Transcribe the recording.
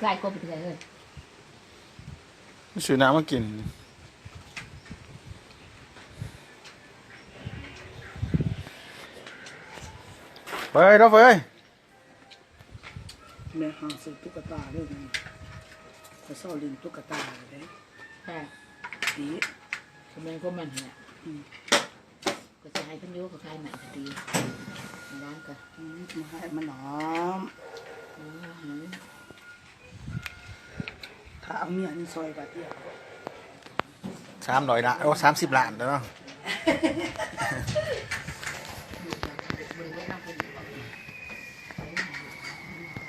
ใกล้ก็ไปเลยซื้อน้ำมากิน เฟยเราเฟยแม่หาซื้อตุ๊กตาด้วยนะเขาเศร้าลินตุ๊กตาเลยใช่ดีทำไมก็มันเนี่ยก็จะให้พันยุก็คลายใหม่พอดีในร้านก็อืมมาให้มันหนอมอืมหืมถ้าเอาเมียนี่ซอยบาทเดียวสามร้อยละโอ้สามสิบล้านแล้วเนาะ